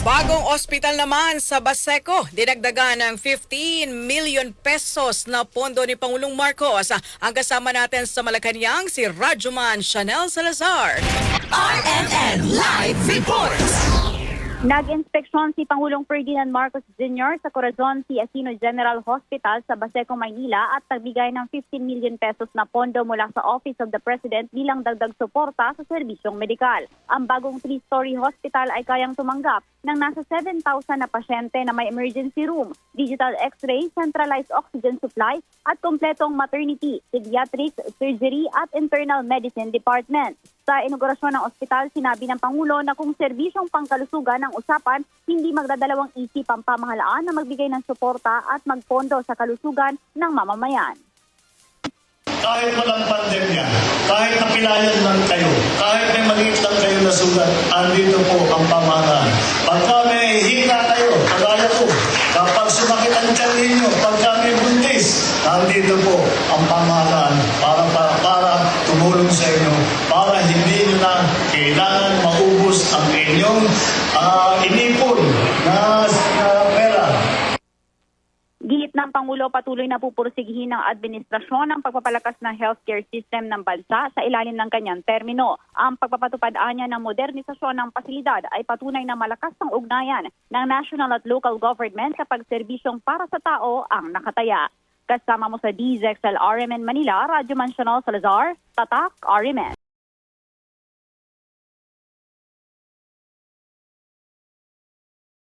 Bagong ospital naman sa Baseco, dinagdagan ng 15 million pesos na pondo ni Pangulong Marcos. Ang kasama natin sa Malacanang si Rajuman Chanel Salazar. RNN Live Reports. Nag-inspeksyon si Pangulong Ferdinand Marcos Jr. sa Corazon P. Aquino General Hospital sa Baseco, Maynila at nagbigay ng 15 million pesos na pondo mula sa Office of the President bilang dagdag suporta sa serbisyong medikal. Ang bagong three-story hospital ay kayang tumanggap ng nasa 7,000 na pasyente na may emergency room, digital x-ray, centralized oxygen supply at kompletong maternity, pediatrics, surgery at internal medicine department. Sa inaugurasyon ng ospital, sinabi ng Pangulo na kung serbisyong pangkalusugan ang usapan, hindi magdadalawang isip ang pamahalaan na magbigay ng suporta at magpondo sa kalusugan ng mamamayan. kahit walang pandemya, kahit napilayan lang kayo, kahit may maliit lang kayo na sugat, andito po ang pamahalaan. Pagka sumakit ang tiyan ninyo, pagka may buntis, nandito po ang pamahalaan para, para, para tumulong sa inyo, para hindi nyo na kailangan maubos ang inyong ah, inipon na, ng Pangulo patuloy na pupursigihin ng administrasyon ang pagpapalakas ng healthcare system ng bansa sa ilalim ng kanyang termino. Ang pagpapatupad niya ng modernisasyon ng pasilidad ay patunay na malakas ang ugnayan ng national at local government kapag serbisyong para sa tao ang nakataya. Kasama mo sa DZXL RMN Manila, Radyo Mansional Salazar, Tatak RMN.